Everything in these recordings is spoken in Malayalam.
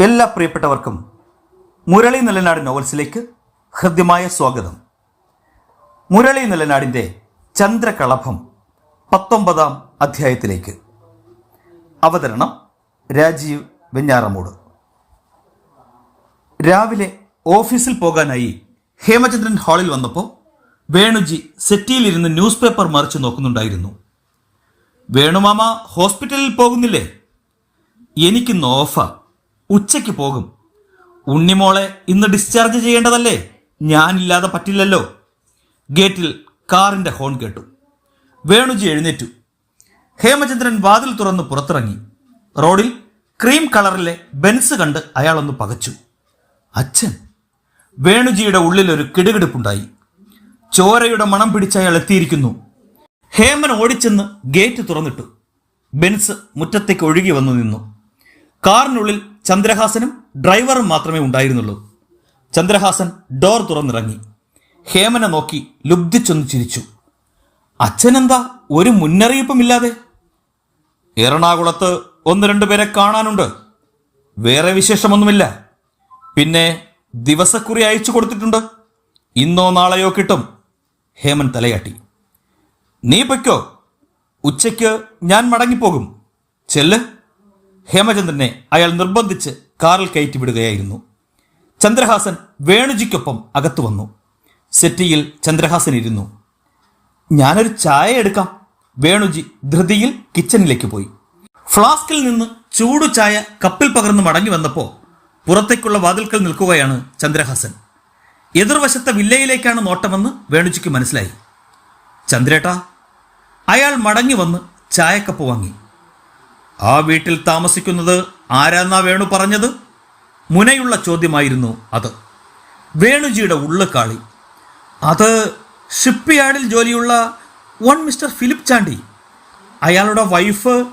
എല്ലാ പ്രിയപ്പെട്ടവർക്കും മുരളി നിലനാട് നോവൽസിലേക്ക് ഹൃദ്യമായ സ്വാഗതം. മുരളി നിലനാടിന്റെ ചന്ദ്രകളഭം പത്തൊമ്പതാം അധ്യായത്തിലേക്ക്. അവതരണം രാജീവ് വെഞ്ഞാറമൂട്. രാവിലെ ഓഫീസിൽ പോകാനായി ഹേമചന്ദ്രൻ ഹാളിൽ വന്നപ്പോൾ വേണുജി സെറ്റിയിലിരുന്ന് ന്യൂസ് പേപ്പർ മറിച്ച് നോക്കുന്നുണ്ടായിരുന്നു. വേണുമാമ ഹോസ്പിറ്റലിൽ പോകുന്നില്ലേ? എനിക്കിന്ന് ഓഫാ. ഉച്ചയ്ക്ക് പോകും. ഉണ്ണിമോളെ ഇന്ന് ഡിസ്ചാർജ് ചെയ്യേണ്ടതല്ലേ? ഞാനില്ലാതെ പറ്റില്ലല്ലോ. ഗേറ്റിൽ കാറിന്റെ ഹോൺ കേട്ടു. വേണുജി എഴുന്നേറ്റു. ഹേമചന്ദ്രൻ വാതിൽ തുറന്ന് പുറത്തിറങ്ങി. റോഡിൽ ക്രീം കളറിലെ ബെൻസ് കണ്ട് അയാളൊന്ന് പകച്ചു. അച്ഛൻ. വേണുജിയുടെ ഉള്ളിൽ ഒരു കിടുകിടുപ്പുണ്ടായി. ചോരയുടെ മണം പിടിച്ച് അയാൾ എത്തിയിരിക്കുന്നു. ഹേമൻ ഓടിച്ചെന്ന് ഗേറ്റ് തുറന്നിട്ടു. ബെൻസ് മുറ്റത്തേക്ക് ഒഴുകി വന്നു നിന്നു. കാറിനുള്ളിൽ ചന്ദ്രഹാസനും ഡ്രൈവറും മാത്രമേ ഉണ്ടായിരുന്നുള്ളൂ. ചന്ദ്രഹാസൻ ഡോർ തുറന്നിറങ്ങി. ഹേമനെ നോക്കി ലുബ്ധിച്ചൊന്ന് ചിരിച്ചു. അച്ഛനെന്താ ഒരു മുന്നറിയിപ്പുമില്ലാതെ? എറണാകുളത്ത് ഒന്ന് രണ്ടു പേരെ കാണാനുണ്ട്. വേറെ വിശേഷമൊന്നുമില്ല. പിന്നെ ദിവസക്കുറി അയച്ചു കൊടുത്തിട്ടുണ്ട്. ഇന്നോ നാളെയോ കിട്ടും. ഹേമൻ തലയാട്ടി. നീ പൊയ്ക്കോ. ഉച്ചയ്ക്ക് ഞാൻ മടങ്ങിപ്പോകും. ചെല്ല്. ഹേമചന്ദ്രനെ അയാൾ നിർബന്ധിച്ച് കാറിൽ കയറ്റി വിടുകയായിരുന്നു. ചന്ദ്രഹാസൻ വേണുജിക്കൊപ്പം അകത്തു വന്നു. സെറ്റിയിൽ ചന്ദ്രഹാസൻ ഇരുന്നു. ഞാനൊരു ചായ എടുക്കാം. വേണുജി ധൃതിയിൽ കിച്ചണിലേക്ക് പോയി. ഫ്ലാസ്കിൽ നിന്ന് ചൂടു ചായ കപ്പിൽ പകർന്നു മടങ്ങി വന്നപ്പോൾ പുറത്തേക്കുള്ള വാതിൽക്കൽ നിൽക്കുകയാണ് ചന്ദ്രഹാസൻ. എതിർവശത്തെ വില്ലയിലേക്കാണ് നോട്ടമെന്ന് വേണുജിക്ക് മനസ്സിലായി. ചന്ദ്രേട്ടാ. അയാൾ മടങ്ങി വന്ന് ചായക്കപ്പ് വാങ്ങി. ആ വീട്ടിൽ താമസിക്കുന്നത് ആരാന്നാ വേണു പറഞ്ഞത്? മുനയുള്ള ചോദ്യമായിരുന്നു അത്. വേണുജിയുടെ ഉള്ളക്കാളി. അത് ഷിപ്പ് യാർഡിൽ ജോലിയുള്ള വൺ മിസ്റ്റർ ഫിലിപ്പ് ചാണ്ടി. അയാളുടെ വൈഫ്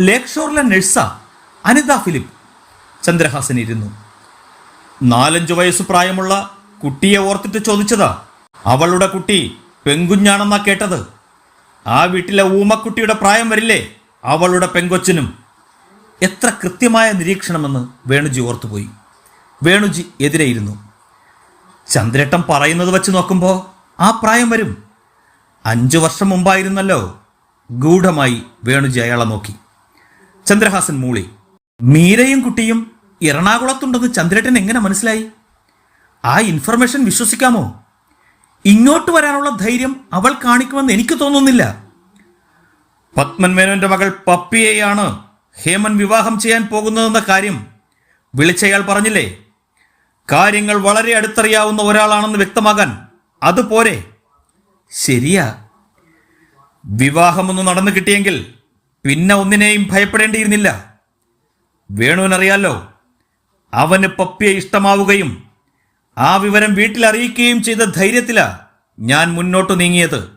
ലേക്ക് ഷോറിലെ നഴ്സാ അനിത ഫിലിപ്പ്. ചന്ദ്രഹാസൻ ഇരുന്നു. നാലഞ്ചു വയസ്സ് പ്രായമുള്ള കുട്ടിയെ ഓർത്തിട്ട് ചോദിച്ചതാ. അവളുടെ കുട്ടി പെങ്കുഞ്ഞാണെന്നാ കേട്ടത്. ആ വീട്ടിലെ ഊമക്കുട്ടിയുടെ പ്രായം വരില്ലേ? അവളുടെ പെങ്കൊച്ചിനും എത്ര കൃത്യമായ നിരീക്ഷണമെന്ന് വേണുജി ഓർത്തുപോയി. വേണുജി എതിരെയിരുന്നു. ചന്ദ്രേട്ടൻ പറയുന്നത് വച്ച് നോക്കുമ്പോൾ ആ പ്രായം വരും. അഞ്ചു വർഷം മുമ്പായിരുന്നല്ലോ ഗൂഢമായി വേണുജി അയാളെ നോക്കി. ചന്ദ്രഹാസൻ മൂളി മീരയും കുട്ടിയും എറണാകുളത്തുണ്ടെന്ന് ചന്ദ്രേട്ടൻ എങ്ങനെ മനസ്സിലായി? ആ ഇൻഫർമേഷൻ വിശ്വസിക്കാമോ? ഇങ്ങോട്ട് വരാനുള്ള ധൈര്യം അവൾ കാണിക്കുമെന്ന് എനിക്ക് തോന്നുന്നില്ല. പത്മൻ മേനോന്റെ മകൾ പപ്പിയെയാണ് ഹേമൻ വിവാഹം ചെയ്യാൻ പോകുന്നതെന്ന കാര്യം വിളിച്ചയാൾ പറഞ്ഞില്ലേ? കാര്യങ്ങൾ വളരെ അടുത്തറിയാവുന്ന ഒരാളാണെന്ന് വ്യക്തമാകാൻ അതുപോരെ ശരിയാ. വിവാഹമൊന്നും നടന്നു കിട്ടിയെങ്കിൽ പിന്നെ ഒന്നിനെയും ഭയപ്പെടേണ്ടിയിരുന്നില്ല. വേണുവിനറിയാലോ അവന് പപ്പിയെ ഇഷ്ടമാവുകയും ആ വിവരം വീട്ടിൽ അറിയിക്കുകയും ചെയ്ത ധൈര്യത്തിലാ ഞാൻ മുന്നോട്ട് നീങ്ങിയത്.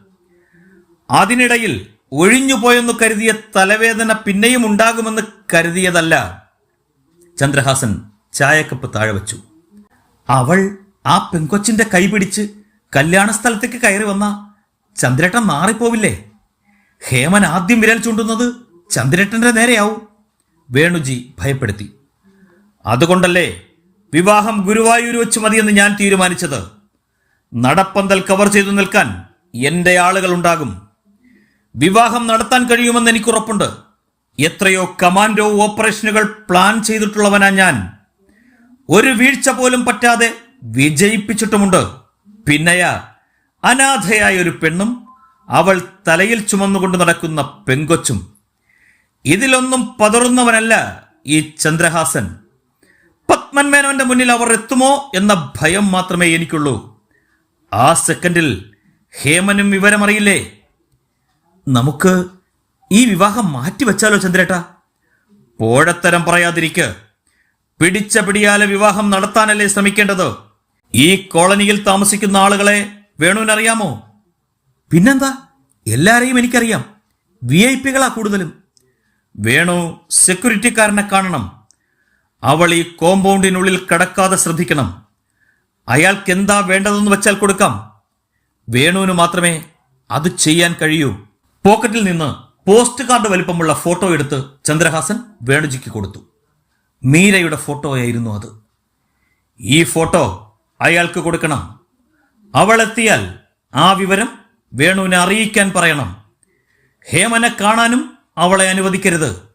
അതിനിടയിൽ ഒഴിഞ്ഞുപോയെന്ന് കരുതിയ തലവേദന പിന്നെയും ഉണ്ടാകുമെന്ന് കരുതിയതല്ല. ചന്ദ്രഹാസൻ ചായക്കപ്പ് താഴെ വച്ചു. അവൾ ആ പെങ്കൊച്ചിന്റെ കൈപിടിച്ച് കല്യാണ സ്ഥലത്തേക്ക് കയറി വന്ന ചന്ദ്രേട്ടൻ മാറിപ്പോവില്ലേ? ഹേമൻ ആദ്യം വിരൽ ചൂണ്ടുന്നത് ചന്ദ്രേട്ടന്റെ നേരെയാവും. വേണുജി ഭയപ്പെടുത്തി. അതുകൊണ്ടല്ലേ വിവാഹം ഗുരുവായൂർ വെച്ച് മതിയെന്ന് ഞാൻ തീരുമാനിച്ചത്? നടപ്പന്തൽ കവർ ചെയ്തു നിൽക്കാൻ എന്റെ ആളുകൾ ഉണ്ടാകും. വിവാഹം നടത്താൻ കഴിയുമെന്ന് എനിക്ക് ഉറപ്പുണ്ട് എത്രയോ കമാൻഡോ ഓപ്പറേഷനുകൾ പ്ലാൻ ചെയ്തിട്ടുള്ളവനാ ഞാൻ. ഒരു വീഴ്ച പോലും പറ്റാതെ വിജയിപ്പിച്ചിട്ടുമുണ്ട്. പിന്നെയാ അനാഥയായ ഒരു പെണ്ണും അവൾ തലയിൽ ചുമന്നുകൊണ്ട് നടക്കുന്ന പെങ്കൊച്ചും ഇതിലൊന്നും പതറുന്നവനല്ല ഈ ചന്ദ്രഹാസൻ. പത്മൻമേനോന്റെ മുന്നിൽ അവർ എത്തുമോ എന്ന ഭയം മാത്രമേ എനിക്കുള്ളൂ. ആ സെക്കൻഡിൽ ഹേമനും വിവരമറിയില്ലേ? നമുക്ക് ഈ വിവാഹം മാറ്റിവെച്ചാലോ ചന്ദ്രേട്ട? പോഴത്തരം പറയാതിരിക്ക്. പിടിച്ച പിടിയാലെ വിവാഹം നടത്താനല്ലേ ശ്രമിക്കേണ്ടത്? ഈ കോളനിയിൽ താമസിക്കുന്ന ആളുകളെ വേണുവിനറിയാമോ? പിന്നെന്താ? എല്ലാരെയും എനിക്കറിയാം. വി ഐ പികളാ കൂടുതലും. വേണു സെക്യൂരിറ്റിക്കാരനെ കാണണം. അവൾ ഈ കോമ്പൗണ്ടിനുള്ളിൽ കടക്കാതെ ശ്രദ്ധിക്കണം. അയാൾക്ക് എന്താ വേണ്ടതെന്ന് വെച്ചാൽ കൊടുക്കാം. വേണുവിന് മാത്രമേ അത് ചെയ്യാൻ കഴിയൂ. പോക്കറ്റിൽ നിന്ന് പോസ്റ്റ് കാർഡ് വലിപ്പമുള്ള ഫോട്ടോ എടുത്ത് ചന്ദ്രഹാസൻ വേണുജിക്ക് കൊടുത്തു. മീരയുടെ ഫോട്ടോയായിരുന്നു അത്. ഈ ഫോട്ടോ അയാൾക്ക് കൊടുക്കണം. അവളെത്തിയാൽ ആ വിവരം വേണുവിനെ അറിയിക്കാൻ പറയണം. ഹേമനെ കാണാനും അവളെ അനുവദിക്കരുത്.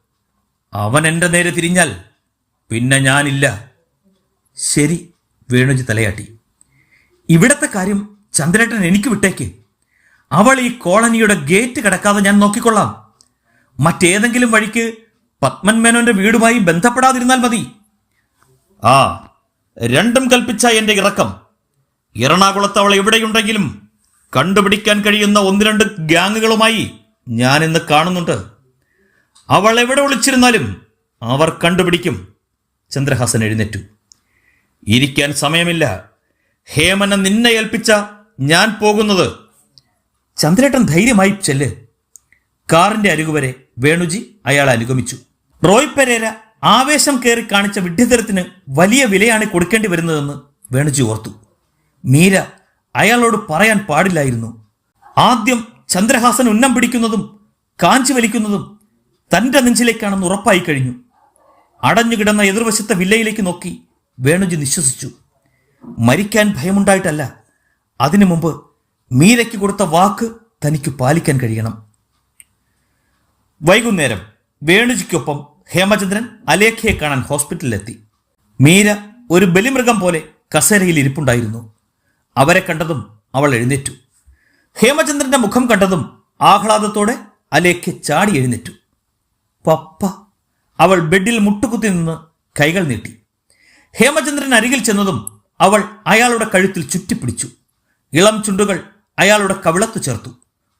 അവൻ എന്റെ നേരെ തിരിഞ്ഞാൽ പിന്നെ ഞാനില്ല. ശരി വേണുജി തലയാട്ടി. ഇവിടത്തെ കാര്യം ചന്ദ്രേട്ടൻ എനിക്ക് വിട്ടേക്ക്. അവൾ ഈ കോളനിയുടെ ഗേറ്റ് കിടക്കാതെ ഞാൻ നോക്കിക്കൊള്ളാം. മറ്റേതെങ്കിലും വഴിക്ക് പത്മൻ മേനോന്റെ വീടുമായി ബന്ധപ്പെടാതിരുന്നാൽ മതി. ആ രണ്ടും കൽപ്പിച്ച എന്റെ ഇറക്കം. എറണാകുളത്ത് അവൾ എവിടെയുണ്ടെങ്കിലും കണ്ടുപിടിക്കാൻ കഴിയുന്ന ഒന്ന് രണ്ട് ഗ്യാങ്ങുകളുമായി ഞാൻ ഇന്ന് കാണുന്നുണ്ട്. അവൾ എവിടെ ഒളിച്ചിരുന്നാലും അവർ കണ്ടുപിടിക്കും. ചന്ദ്രഹാസൻ എഴുന്നേറ്റു. ഇരിക്കാൻ സമയമില്ല. ഹേമനെ നിന്നെ ഏൽപ്പിച്ച ഞാൻ പോകുന്നത് ചന്ദ്രേട്ടൻ ധൈര്യമായി ചെല്ല്. കാറിന്റെ അരികുവരെ വേണുജി അയാളെ അനുഗമിച്ചു. റോയ് പെരേര ആവേശം കയറി കാണിച്ച വിഡ്ഢിതരത്തിന് വലിയ വിലയാണ് കൊടുക്കേണ്ടി വരുന്നതെന്ന് വേണുജി ഓർത്തു. മീര അയാളോട് പറയാൻ പാടില്ലായിരുന്നു. ആദ്യം ചന്ദ്രഹാസൻ ഉന്നം പിടിക്കുന്നതും കാഞ്ചി വലിക്കുന്നതും തന്റെ നെഞ്ചിലേക്കാണെന്ന് ഉറപ്പായി കഴിഞ്ഞു. അടഞ്ഞുകിടന്ന എതിർവശത്തെ വില്ലയിലേക്ക് നോക്കി വേണുജി നിശ്വസിച്ചു. മരിക്കാൻ ഭയമുണ്ടായിട്ടല്ല. അതിനു മുമ്പ് മീരയ്ക്ക് കൊടുത്ത വാക്ക് തനിക്ക് പാലിക്കാൻ കഴിയണം. വൈകുന്നേരം വേണുജിക്കൊപ്പം ഹേമചന്ദ്രൻ അലേഖയെ കാണാൻ ഹോസ്പിറ്റലിലെത്തി. മീര ഒരു ബലിമൃഗം പോലെ കസേരയിൽ ഇരിപ്പുണ്ടായിരുന്നു. അവരെ കണ്ടതും അവൾ എഴുന്നേറ്റു. ഹേമചന്ദ്രന്റെ മുഖം കണ്ടതും ആഹ്ലാദത്തോടെ അലേഖ ചാടി എഴുന്നേറ്റു. പപ്പ അവൾ ബെഡിൽ മുട്ടുകുത്തി നിന്ന് കൈകൾ നീട്ടി. ഹേമചന്ദ്രൻ അരികിൽ ചെന്നതും അവൾ അയാളുടെ കഴുത്തിൽ ചുറ്റിപ്പിടിച്ചു. ഇളം ചുണ്ടുകൾ അയാളുടെ കവിളത്തു ചേർത്തു.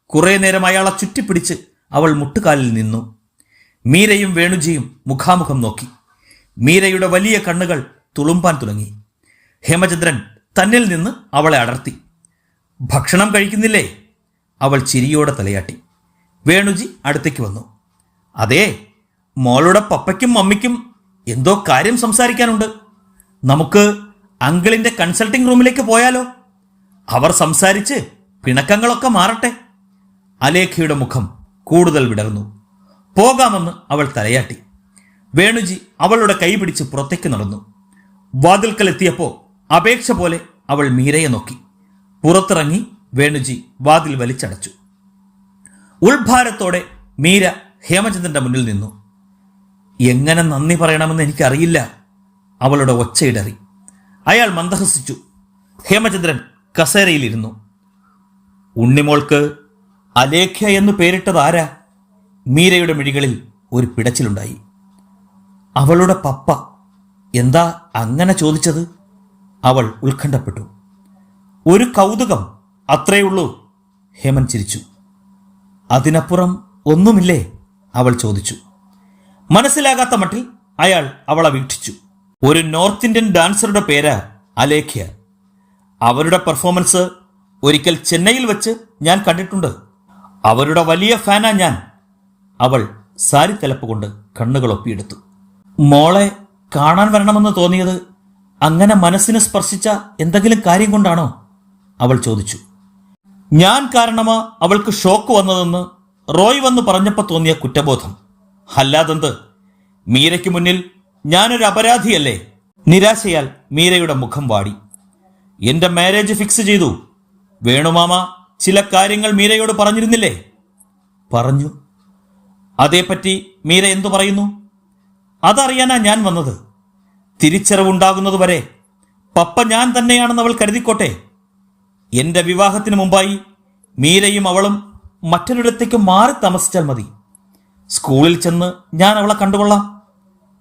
കുറേ നേരം അയാളെ ചുറ്റിപ്പിടിച്ച് അവൾ മുട്ടുകാലിൽ നിന്നു. മീരയും വേണുജിയും മുഖാമുഖം നോക്കി. മീരയുടെ വലിയ കണ്ണുകൾ തുളുമ്പാൻ തുടങ്ങി. ഹേമചന്ദ്രൻ തന്നിൽ നിന്ന് അവളെ അടർത്തി. ഭക്ഷണം കഴിക്കുന്നില്ലേ? അവൾ ചിരിയോടെ തലയാട്ടി. വേണുജി അടുത്തേക്ക് വന്നു. അതെ മോളുടെ പപ്പയ്ക്കും മമ്മിക്കും എന്തോ കാര്യം സംസാരിക്കാനുണ്ട്. നമുക്ക് അങ്കിളിന്റെ കൺസൾട്ടിംഗ് റൂമിലേക്ക് പോയാലോ? അവർ സംസാരിച്ച് പിണക്കങ്ങളൊക്കെ മാറട്ടെ. അലേഖയുടെ മുഖം കൂടുതൽ വിടർന്നു. പോകാമെന്ന് അവൾ തലയാട്ടി. വേണുജി അവളുടെ കൈ പിടിച്ച് പുറത്തേക്ക് നടന്നു. വാതിൽക്കലെത്തിയപ്പോൾ അപേക്ഷ പോലെ അവൾ മീരയെ നോക്കി. പുറത്തിറങ്ങി വേണുജി വാതിൽ വലിച്ചടച്ചു. ഉൾഭാരത്തോടെ മീര ഹേമചന്ദ്രന്റെ മുന്നിൽ നിന്നു. എങ്ങനെ നന്ദി പറയണമെന്ന് എനിക്കറിയില്ല അവളുടെ ഒച്ചയിടറി. അയാൾ മന്ദഹസിച്ചു. ഹേമചന്ദ്രൻ കസേരയിലിരുന്നു. ഉണ്ണിമോൾക്ക് അലേഖ്യ എന്നു പേരിട്ടത് ആരാ? മീരയുടെ മിഴികളിൽ ഒരു പിടച്ചിലുണ്ടായി. അവളുടെ പപ്പ എന്താ അങ്ങനെ ചോദിച്ചത്? അവൾ ഉത്കണ്ഠപ്പെട്ടു. ഒരു കൗതുകം അത്രയുള്ളൂ ഹേമൻ ചിരിച്ചു. അതിനപ്പുറം ഒന്നുമില്ലേ? അവൾ ചോദിച്ചു. മനസ്സിലാകാത്ത മട്ടിൽ അയാൾ അവളെ വീക്ഷിച്ചു. ഒരു നോർത്ത് ഇന്ത്യൻ ഡാൻസറുടെ പേരാ അലേഖ്യ. അവരുടെ പെർഫോമൻസ് ഒരിക്കൽ ചെന്നൈയിൽ വെച്ച് ഞാൻ കണ്ടിട്ടുണ്ട്. അവരുടെ വലിയ ഫാനാ ഞാൻ. അവൾ സാരി തലപ്പ് കൊണ്ട് കണ്ണുകൾ ഒപ്പിയെടുത്തു മോളെ കാണാൻ വരണമെന്ന് തോന്നിയത് അങ്ങനെ മനസ്സിനെ സ്പർശിച്ച എന്തെങ്കിലും കാര്യം കൊണ്ടാണോ? അവൾ ചോദിച്ചു. ഞാൻ കാരണമാ അവൾക്ക് ഷോക്ക് വന്നതെന്ന് റോയ് വന്ന് പറഞ്ഞപ്പോൾ തോന്നിയ കുറ്റബോധം. അല്ലാതെന്ത്? മീരയ്ക്ക് മുന്നിൽ ഞാനൊരു അപരാധിയല്ലേ? നിരാശയാൽ മീരയുടെ മുഖം വാടി. എന്റെ മാരേജ് ഫിക്സ് ചെയ്തു. വേണുമാമ ചില കാര്യങ്ങൾ മീരയോട് പറഞ്ഞിരുന്നില്ലേ? പറഞ്ഞു. അതേപ്പറ്റി മീര എന്തു പറയുന്നു? അതറിയാനാ ഞാൻ വന്നത്. തിരിച്ചറിവുണ്ടാകുന്നതുവരെ പപ്പ ഞാൻ തന്നെയാണെന്ന് അവൾ കരുതിക്കോട്ടെ. എന്റെ വിവാഹത്തിന് മുമ്പായി മീരയും അവളും മറ്റൊരിടത്തേക്ക് മാറി താമസിച്ചാൽ മതി. സ്കൂളിൽ ചെന്ന് ഞാൻ അവളെ കണ്ടുകൊള്ളാം.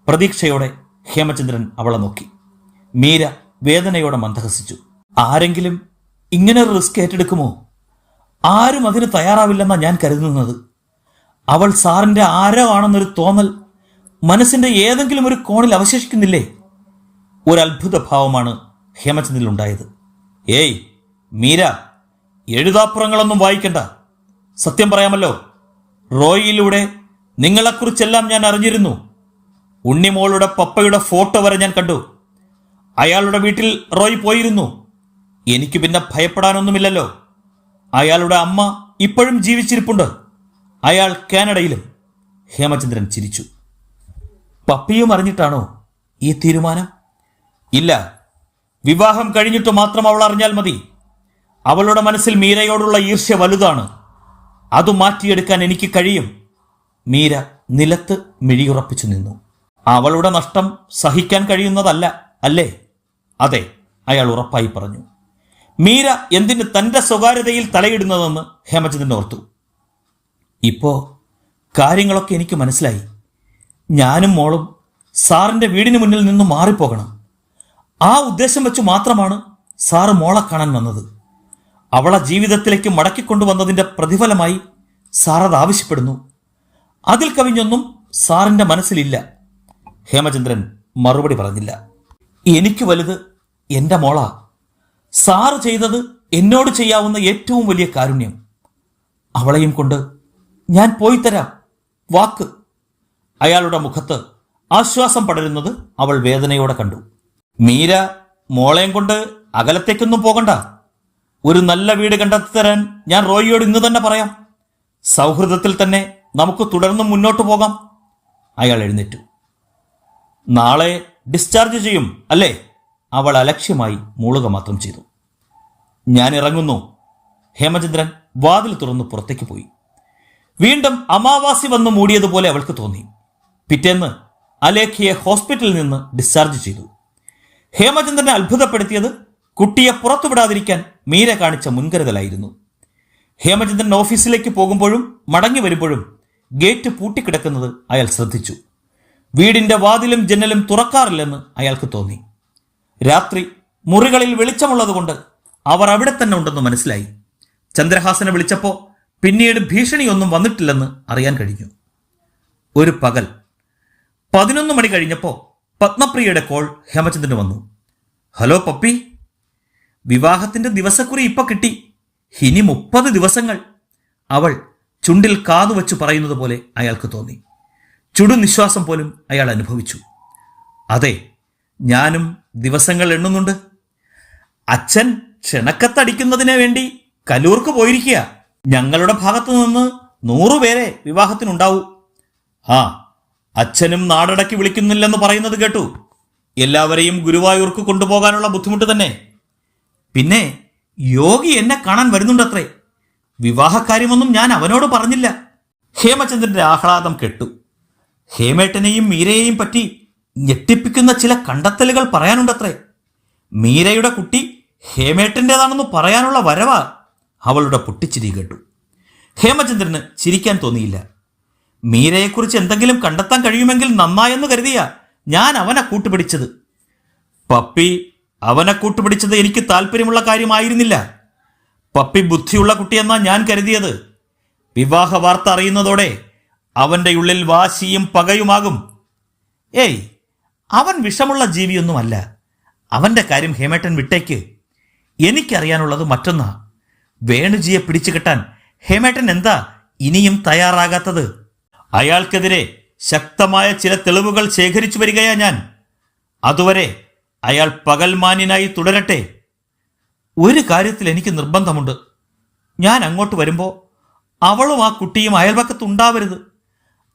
പ്രതീക്ഷയോടെ ഹേമചന്ദ്രൻ അവളെ നോക്കി. മീര വേദനയോടെ മന്ദഹസിച്ചു. ആരെങ്കിലും ഇങ്ങനെ ഒരു റിസ്ക് ഏറ്റെടുക്കുമോ? ആരും അതിന് തയ്യാറാവില്ലെന്നാണ് ഞാൻ കരുതുന്നത്. അവൾ സാറിന്റെ ആരോ ആണെന്നൊരു തോന്നൽ മനസ്സിന്റെ ഏതെങ്കിലും ഒരു കോണിൽ അവശേഷിക്കുന്നില്ലേ? ഒരു അത്ഭുത ഭാവമാണ് ഹേമചന്ദ്രൻ ഉണ്ടായത് ഏയ് മീര എഴുതാപ്പുറങ്ങളൊന്നും വായിക്കണ്ട. സത്യം പറയാമല്ലോ റോയിലൂടെ നിങ്ങളെക്കുറിച്ചെല്ലാം ഞാൻ അറിഞ്ഞിരുന്നു. ഉണ്ണിമോളുടെ പപ്പയുടെ ഫോട്ടോ വരെ ഞാൻ കണ്ടു. അയാളുടെ വീട്ടിൽ റോയ് പോയിരുന്നു. എനിക്ക് പിന്നെ ഭയപ്പെടാനൊന്നുമില്ലല്ലോ. അയാളുടെ അമ്മ ഇപ്പോഴും ജീവിച്ചിരിപ്പുണ്ട്. അയാൾ കാനഡയിലും. ഹേമചന്ദ്രൻ ചിരിച്ചു. പപ്പിയും അറിഞ്ഞിട്ടാണോ ഈ തീരുമാനം? ഇല്ല. വിവാഹം കഴിഞ്ഞിട്ട് മാത്രം അവൾ അറിഞ്ഞാൽ മതി. അവളുടെ മനസ്സിൽ മീരയോടുള്ള ഈർഷ്യ വലുതാണ്. അത് മാറ്റിയെടുക്കാൻ എനിക്ക് കഴിയും. മീര നിലത്ത് മിഴിയുറപ്പിച്ചു നിന്നു. അവളുടെ നഷ്ടം സഹിക്കാൻ കഴിയുന്നതല്ല അല്ലേ? അതെ അയാൾ ഉറപ്പായി പറഞ്ഞു. മീര എന്തിന് തന്റെ സ്വകാര്യതയിൽ തലയിടുന്നതെന്ന് ഹേമചന്ദ്രൻ ഓർത്തു. ഇപ്പോ കാര്യങ്ങളൊക്കെ എനിക്ക് മനസ്സിലായി. ഞാനും മോളും സാറിന്റെ വീടിന് മുന്നിൽ നിന്ന് മാറിപ്പോകണം. ആ ഉദ്ദേശം വെച്ച് മാത്രമാണ് സാറ് മോളെ കാണാൻ വന്നത്. അവളെ ജീവിതത്തിലേക്ക് മടക്കിക്കൊണ്ടുവന്നതിന്റെ പ്രതിഫലമായി സാർ അത് ആവശ്യപ്പെടുന്നു. അതിൽ കവിഞ്ഞൊന്നും സാറിന്റെ മനസ്സിലില്ല. ഹേമചന്ദ്രൻ മറുപടി പറഞ്ഞില്ല. എനിക്ക് വലുത് എന്റെ മോളാ. സാറ് ചെയ്തത് എന്നോട് ചെയ്യാവുന്ന ഏറ്റവും വലിയ കാരുണ്യം. അവളെയും കൊണ്ട് ഞാൻ പോയി തരാം. വാക്ക്. അയാളുടെ മുഖത്ത് ആശ്വാസം പടരുന്നത് അവൾ വേദനയോടെ കണ്ടു. മീര മോളെയും കൊണ്ട് അകലത്തേക്കൊന്നും പോകണ്ട. ഒരു നല്ല വീട് കണ്ടെത്തി തരാൻ ഞാൻ റോയിയോട് ഇന്ന് തന്നെ പറയാം. സൗഹൃദത്തിൽ തന്നെ നമുക്ക് തുടർന്നും മുന്നോട്ട് പോകാം. അയാൾ എഴുന്നേറ്റു. നാളെ ഡിസ്ചാർജ് ചെയ്യും അല്ലേ? അവൾ അലക്ഷ്യമായി മൂളുക മാത്രം ചെയ്തു. ഞാൻ ഇറങ്ങുന്നു. ഹേമചന്ദ്രൻ വാതിൽ തുറന്ന് പുറത്തേക്ക് പോയി. വീണ്ടും അമാവാസി വന്ന് മൂടിയതുപോലെ അവൾക്ക് തോന്നി. പിറ്റേന്ന് അലേഖയെ ഹോസ്പിറ്റലിൽ നിന്ന് ഡിസ്ചാർജ് ചെയ്തു. ഹേമചന്ദ്രനെ അത്ഭുതപ്പെടുത്തിയത് കുട്ടിയെ പുറത്തുവിടാതിരിക്കാൻ മീര കാണിച്ച മുൻകരുതലായിരുന്നു. ഹേമചന്ദ്രൻ ഓഫീസിലേക്ക് പോകുമ്പോഴും മടങ്ങി വരുമ്പോഴും ഗേറ്റ് പൂട്ടിക്കിടക്കുന്നത് അയാൾ ശ്രദ്ധിച്ചു. വീടിന്റെ വാതിലും ജനലും തുറക്കാറില്ലെന്ന് അയാൾക്ക് തോന്നി. രാത്രി മുറികളിൽ വെളിച്ചമുള്ളതുകൊണ്ട് അവർ അവിടെ തന്നെ ഉണ്ടെന്ന് മനസ്സിലായി. ചന്ദ്രഹാസനെ വിളിച്ചപ്പോൾ പിന്നീട് ഭീഷണിയൊന്നും വന്നിട്ടില്ലെന്ന് അറിയാൻ കഴിഞ്ഞു. ഒരു പകൽ പതിനൊന്ന് മണി കഴിഞ്ഞപ്പോൾ പത്മപ്രിയയുടെ കോൾ ഹേമചന്ദ്രന് വന്നു. ഹലോ പപ്പി വിവാഹത്തിന്റെ ദിവസക്കുറി ഇപ്പൊ കിട്ടി. ഇനി മുപ്പത് ദിവസങ്ങൾ. അവൾ ചുണ്ടിൽ കാതുവച്ചു പറയുന്നത് പോലെ അയാൾക്ക് തോന്നി. ചുടുനിശ്വാസം പോലും അയാൾ അനുഭവിച്ചു. അതെ ഞാനും ദിവസങ്ങൾ എണ്ണുന്നുണ്ട്. അച്ഛൻ ക്ഷണക്കത്തടിക്കുന്നതിന് വേണ്ടി കലൂർക്ക് പോയിരിക്കുക. ഞങ്ങളുടെ ഭാഗത്തു നിന്ന് നൂറുപേരെ വിവാഹത്തിനുണ്ടാവൂ. ആ അച്ഛനും നാടടക്കി വിളിക്കുന്നില്ലെന്ന് പറയുന്നത് കേട്ടു. എല്ലാവരെയും ഗുരുവായൂർക്ക് കൊണ്ടുപോകാനുള്ള ബുദ്ധിമുട്ട് തന്നെ. പിന്നെ യോഗി എന്നെ കാണാൻ വരുന്നുണ്ടത്രേ. വിവാഹക്കാര്യമൊന്നും ഞാൻ അവനോട് പറഞ്ഞില്ല. ഹേമചന്ദ്രന്റെ ആഹ്ലാദം കെട്ടു. ഹേമേട്ടനെയും മീരയെയും പറ്റി ഞെട്ടിപ്പിക്കുന്ന ചില കണ്ടെത്തലുകൾ പറയാനുണ്ടത്രേ. മീരയുടെ കുട്ടി ഹേമേട്ടന്റെതാണെന്ന് പറയാനുള്ള വരവാ അവളുടെ പൊട്ടിച്ചിരി കേട്ടു. ഹേമചന്ദ്രന് ചിരിക്കാൻ തോന്നിയില്ല. മീരയെക്കുറിച്ച് എന്തെങ്കിലും കണ്ടെത്താൻ കഴിയുമെങ്കിൽ നന്നായെന്ന് കരുതിയ ഞാൻ അവനെ കൂട്ടുപിടിച്ചത്. പപ്പി അവനെ കൂട്ടുപിടിച്ചത് എനിക്ക് താല്പര്യമുള്ള കാര്യമായിരുന്നില്ല. പപ്പി ബുദ്ധിയുള്ള കുട്ടിയെന്നാ ഞാൻ കരുതിയത്. വിവാഹ വാർത്ത അറിയുന്നതോടെ അവന്റെ ഉള്ളിൽ വാശിയും പകയുമാകും. ഏയ് അവൻ വിഷമുള്ള ജീവിയൊന്നുമല്ല. അവന്റെ കാര്യം ഹേമേട്ടൻ വിട്ടേക്ക്. എനിക്കറിയാനുള്ളത് മറ്റൊന്നാ. വേണുജിയെ പിടിച്ചു കെട്ടാൻ ഹേമേട്ടൻ എന്താ ഇനിയും തയ്യാറാകാത്തത്? അയാൾക്കെതിരെ ശക്തമായ ചില തെളിവുകൾ ശേഖരിച്ചു വരികയാ ഞാൻ. അതുവരെ അയാൾ പകൽമാന്യനായി തുടരട്ടെ. ഒരു കാര്യത്തിൽ എനിക്ക് നിർബന്ധമുണ്ട്. ഞാൻ അങ്ങോട്ട് വരുമ്പോൾ അവളും ആ കുട്ടിയും അയൽവക്കത്ത് ഉണ്ടാവരുത്.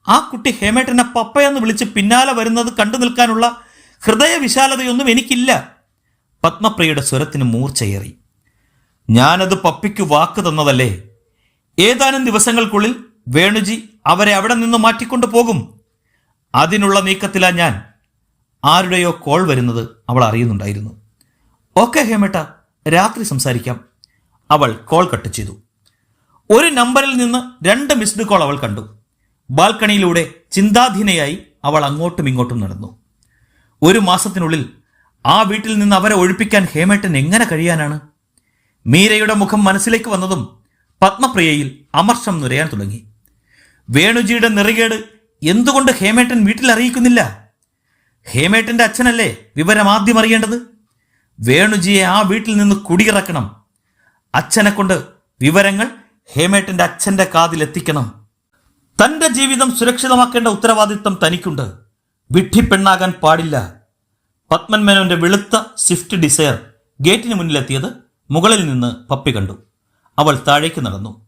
ആ കുട്ടി ഹേമേട്ടനെ പപ്പയെന്ന് വിളിച്ച് പിന്നാലെ വരുന്നത് കണ്ടു നിൽക്കാനുള്ള ഹൃദയവിശാലതയൊന്നും എനിക്കില്ല. പത്മപ്രിയയുടെ സ്വരത്തിന് മൂർച്ചയേറി. ഞാനത് പപ്പിക്ക് വാക്ക് തന്നതല്ലേ? ഏതാനും ദിവസങ്ങൾക്കുള്ളിൽ വേണുജി അവരെ അവിടെ നിന്ന് മാറ്റിക്കൊണ്ടു പോകും. അതിനുള്ള നീക്കത്തിലാ ഞാൻ. ആരുടെയോ കോൾ വരുന്നത് അവൾ അറിയുന്നുണ്ടായിരുന്നു. ഓക്കെ ഹേമേട്ട രാത്രി സംസാരിക്കാം. അവൾ കോൾ കട്ട് ചെയ്തു. ഒരു നമ്പറിൽ നിന്ന് രണ്ട് മിസ്ഡ് കോൾ അവൾ കണ്ടു. ബാൽക്കണിയിലൂടെ ചിന്താധീനയായി അവൾ അങ്ങോട്ടും ഇങ്ങോട്ടും നടന്നു. ഒരു മാസത്തിനുള്ളിൽ ആ വീട്ടിൽ നിന്ന് അവരെ ഒഴിപ്പിക്കാൻ ഹേമേട്ടൻ എങ്ങനെ കഴിയാനാണ്? മീരയുടെ മുഖം മനസ്സിലേക്ക് വന്നതും പത്മപ്രിയയിൽ അമർഷം നുരയാൻ തുടങ്ങി. വേണുജിയുടെ നെറികേട് എന്തുകൊണ്ട് ഹേമേട്ടൻ വീട്ടിൽ അറിയിക്കുന്നില്ല? ഹേമേട്ടന്റെ അച്ഛനല്ലേ വിവരം ആദ്യം അറിയേണ്ടത്? വേണുജിയെ ആ വീട്ടിൽ നിന്ന് കുടിയിറക്കണം. അച്ഛനെ കൊണ്ട് വിവരങ്ങൾ ഹേമേട്ടന്റെ അച്ഛന്റെ കാതിലെത്തിക്കണം. തന്റെ ജീവിതം സുരക്ഷിതമാക്കേണ്ട ഉത്തരവാദിത്തം തനിക്കുണ്ട്. വിഡ്ഢിപ്പെണ്ണാകാൻ പാടില്ല. പത്മൻ മേനോന്റെ വെളുത്ത സ്വിഫ്റ്റ് ഡിസയർ ഗേറ്റിന് മുന്നിലെത്തിയത് മുകളിൽ നിന്ന് പപ്പി കണ്ടു. അവൾ താഴേക്ക് നടന്നു.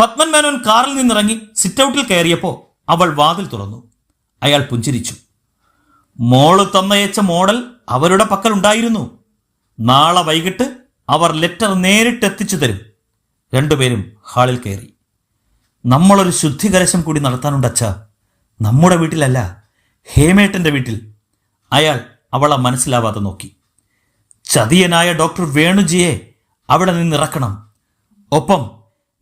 പത്മൻ മേനോൻ കാറിൽ നിന്നിറങ്ങി സിറ്റൗട്ടിൽ കയറിയപ്പോൾ അവൾ വാതിൽ തുറന്നു. അയാൾ പുഞ്ചിരിച്ചു. മോൾ തന്നയച്ച മോഡൽ അവരുടെ പക്കൽ ഉണ്ടായിരുന്നു. നാളെ വൈകിട്ട് അവർ ലെറ്റർ നേരിട്ട് എത്തിച്ചു തരും. രണ്ടുപേരും ഹാളിൽ കയറി. നമ്മളൊരു ശുദ്ധികലശം കൂടി നടത്താനുണ്ട് അച്ഛ. നമ്മുടെ വീട്ടിലല്ല ഹേമേട്ടന്റെ വീട്ടിൽ. അയാൾ അവളെ മനസ്സിലാവാതെ നോക്കി. ചതിയനായ ഡോക്ടർ വേണുജിയെ അവിടെ നിന്നിറക്കണം. ഒപ്പം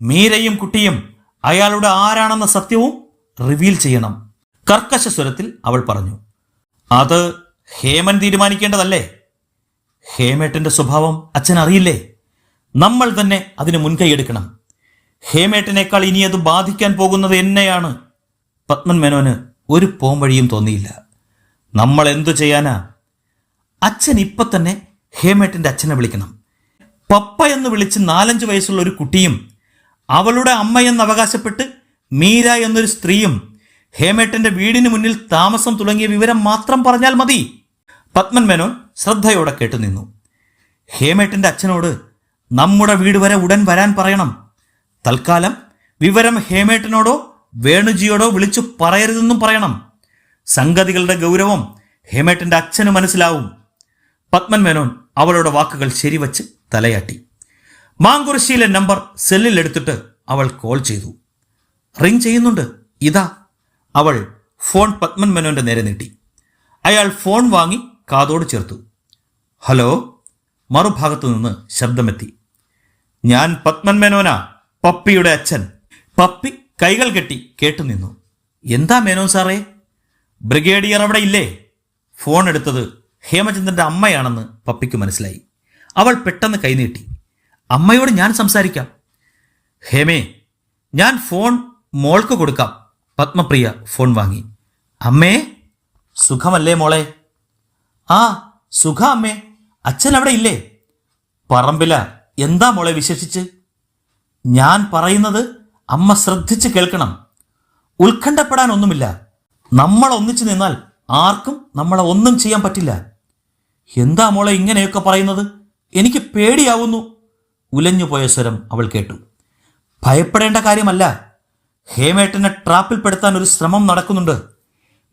മീരയും കുട്ടിയും അയാളുടെ ആരാണെന്ന സത്യവും റിവീൽ ചെയ്യണം. കർക്കശ സ്വരത്തിൽ അവൾ പറഞ്ഞു അത് ഹേമൻ തീരുമാനിക്കേണ്ടതല്ലേ? ഹേമേട്ടന്റെ സ്വഭാവം അച്ഛൻ അറിയില്ലേ നമ്മൾ തന്നെ അതിന് മുൻകൈയെടുക്കണം ഹേമേട്ടനേക്കാൾ ഇനി അത് ബാധിക്കാൻ പോകുന്നത് എന്നെയാണ്. പത്മൻ മേനോന് ഒരു പോംവഴിയും തോന്നിയില്ല. നമ്മൾ എന്തു ചെയ്യാനാ? അച്ഛൻ ഇപ്പൊ തന്നെ ഹേമേട്ടന്റെ അച്ഛനെ വിളിക്കണം. പപ്പ എന്ന് വിളിച്ച് നാലഞ്ച് വയസ്സുള്ള ഒരു കുട്ടിയും അവളുടെ അമ്മയെന്ന് അവകാശപ്പെട്ട് മീര എന്നൊരു സ്ത്രീയും ഹേമേട്ടന്റെ വീടിന് മുന്നിൽ താമസം തുടങ്ങിയ വിവരം മാത്രം പറഞ്ഞാൽ മതി. പത്മൻ മേനോൻ ശ്രദ്ധയോടെ കേട്ടുനിന്നു. ഹേമേട്ടന്റെ അച്ഛനോട് നമ്മുടെ വീട് വരെ ഉടൻ വരാൻ പറയണം. തൽക്കാലം വിവരം ഹേമേട്ടനോടോ വേണുജിയോടോ വിളിച്ചു പറയരുതെന്നും പറയണം. സംഗതികളുടെ ഗൗരവം ഹേമേട്ടന്റെ അച്ഛന് മനസ്സിലാവും. പത്മൻ മേനോൻ അവളുടെ വാക്കുകൾ ശരിവച്ച് തലയാട്ടി. മാങ്കുറിശ്ശിയിലെ നമ്പർ സെല്ലിൽ എടുത്തിട്ട് അവൾ കോൾ ചെയ്തു. റിംഗ് ചെയ്യുന്നുണ്ട്. ഇതാ. അവൾ ഫോൺ പത്മൻ മേനോന്റെ നേരെ നീട്ടി. അയാൾ ഫോൺ വാങ്ങി കാതോട് ചേർത്തു. ഹലോ. മറുഭാഗത്തു നിന്ന് ശബ്ദമെത്തി. ഞാൻ പത്മൻ മേനോനാ. പപ്പിയുടെ അച്ഛൻ. പപ്പി കൈകൾ കെട്ടി കേട്ടുനിന്നു എന്താ മേനോൻ സാറേ? ബ്രിഗേഡിയർ അവിടെ ഇല്ലേ? ഫോൺ എടുത്തത് ഹേമചന്ദ്രന്റെ അമ്മയാണെന്ന് പപ്പിക്ക് മനസ്സിലായി. അവൾ പെട്ടെന്ന് കൈനീട്ടി അമ്മയോട് ഞാൻ സംസാരിക്കാം. ഹേമേ ഞാൻ ഫോൺ മോൾക്ക് കൊടുക്കാം. പത്മപ്രിയ ഫോൺ വാങ്ങി. അമ്മേ സുഖമല്ലേ മോളെ? ആ സുഖ അമ്മേ. അച്ഛൻ അവിടെ ഇല്ലേ? പറമ്പില. എന്താ മോളെ വിശേഷിച്ച്? ഞാൻ പറയുന്നത് അമ്മ ശ്രദ്ധിച്ച് കേൾക്കണം. ഉത്കണ്ഠപ്പെടാൻ ഒന്നുമില്ല. നമ്മൾ ഒന്നിച്ചു നിന്നാൽ ആർക്കും നമ്മളെ ഒന്നും ചെയ്യാൻ പറ്റില്ല. എന്താ മോളെ ഇങ്ങനെയൊക്കെ പറയുന്നത്? എനിക്ക് പേടിയാവുന്നു. ഉലഞ്ഞുപോയ സ്വരം അവൾ കേട്ടു. ഭയപ്പെടേണ്ട കാര്യമല്ല. ഹേമേട്ടനെ ട്രാപ്പിൽപ്പെടുത്താൻ ഒരു ശ്രമം നടക്കുന്നുണ്ട്.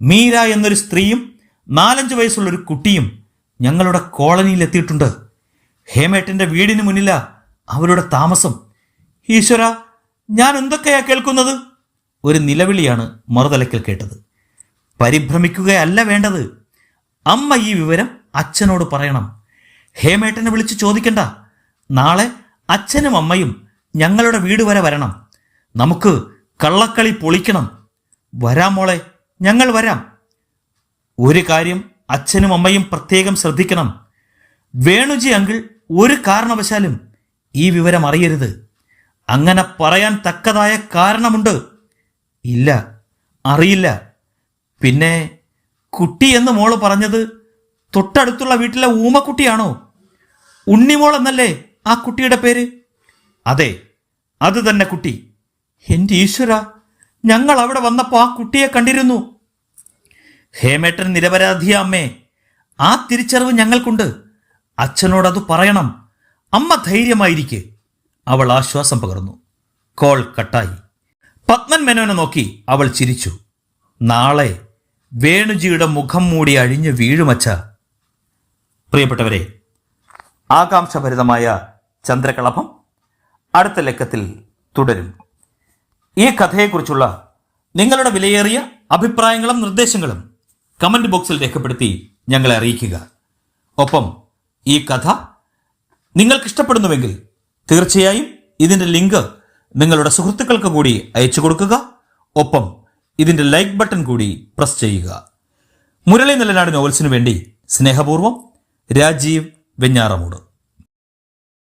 മീര എന്നൊരു സ്ത്രീയും നാലഞ്ച് വയസ്സുള്ള ഒരു കുട്ടിയും ഞങ്ങളുടെ കോളനിയിൽ എത്തിയിട്ടുണ്ട് ഹേമേട്ടന്റെ വീടിന് മുന്നിലാ അവരുടെ താമസം. ഈശ്വര ഞാൻ എന്തൊക്കെയാ കേൾക്കുന്നത്? ഒരു നിലവിളിയാണ് മറുതലയ്ക്കൽ കേട്ടത്. പരിഭ്രമിക്കുകയല്ല വേണ്ടത്. അമ്മ ഈ വിവരം അച്ഛനോട് പറയണം. ഹേമേട്ടനെ വിളിച്ച് ചോദിക്കണ്ട. നാളെ അച്ഛനും അമ്മയും ഞങ്ങളുടെ വീട് വരെ വരണം. നമുക്ക് കള്ളക്കളി പൊളിക്കണം. വരാം മോളെ ഞങ്ങൾ വരാം. ഒരു കാര്യം അച്ഛനും അമ്മയും പ്രത്യേകം ശ്രദ്ധിക്കണം. വേണുജി അങ്കിൾ ഒരു കാരണവശാലും ഈ വിവരം അറിയരുത്. അങ്ങനെ പറയാൻ തക്കതായ കാരണമുണ്ട്. ഇല്ല അറിയില്ല. പിന്നെ കുട്ടി എന്ന് മോൾ പറഞ്ഞത് തൊട്ടടുത്തുള്ള വീട്ടിലെ ഊമക്കുട്ടിയാണോ? ഉണ്ണിമോൾ എന്നല്ലേ ആ കുട്ടിയുടെ പേര്? അതെ അത് തന്നെ കുട്ടി. എന്റെ ഈശ്വര ഞങ്ങൾ അവിടെ വന്നപ്പോൾ ആ കുട്ടിയെ കണ്ടിരുന്നു. ഹേമേട്ടൻ നിരപരാധിയ അമ്മേ. ആ തിരിച്ചറിവ് ഞങ്ങൾക്കുണ്ട്. അച്ഛനോടത് പറയണം. അമ്മ ധൈര്യമായിരിക്കെ. അവൾ ആശ്വാസം പകർന്നു. കോൾ കട്ടായി. പത്മൻ മേനോനെ നോക്കി അവൾ ചിരിച്ചു. നാളെ വേണുജിയുടെ മുഖം മൂടി അഴിഞ്ഞ് വീഴുമച്ച പ്രിയപ്പെട്ടവരെ ആകാംക്ഷഭരിതമായ ചന്ദ്രകളഭം അടുത്ത ലക്കത്തിൽ തുടരും. ഈ കഥയെക്കുറിച്ചുള്ള നിങ്ങളുടെ വിലയേറിയ അഭിപ്രായങ്ങളും നിർദ്ദേശങ്ങളും കമന്റ് ബോക്സിൽ രേഖപ്പെടുത്തി ഞങ്ങളെ അറിയിക്കുക. ഒപ്പം ഈ കഥ നിങ്ങൾക്ക് ഇഷ്ടപ്പെടുന്നുവെങ്കിൽ തീർച്ചയായും ഇതിന്റെ ലിങ്ക് നിങ്ങളുടെ സുഹൃത്തുക്കൾക്ക് കൂടി അയച്ചു കൊടുക്കുക. ഒപ്പം ഇതിന്റെ ലൈക്ക് ബട്ടൺ കൂടി പ്രസ് ചെയ്യുക. മുരളി നിലനാട് നോവൽസിനു വേണ്ടി സ്നേഹപൂർവം രാജീവ് വെഞ്ഞാറമൂട്.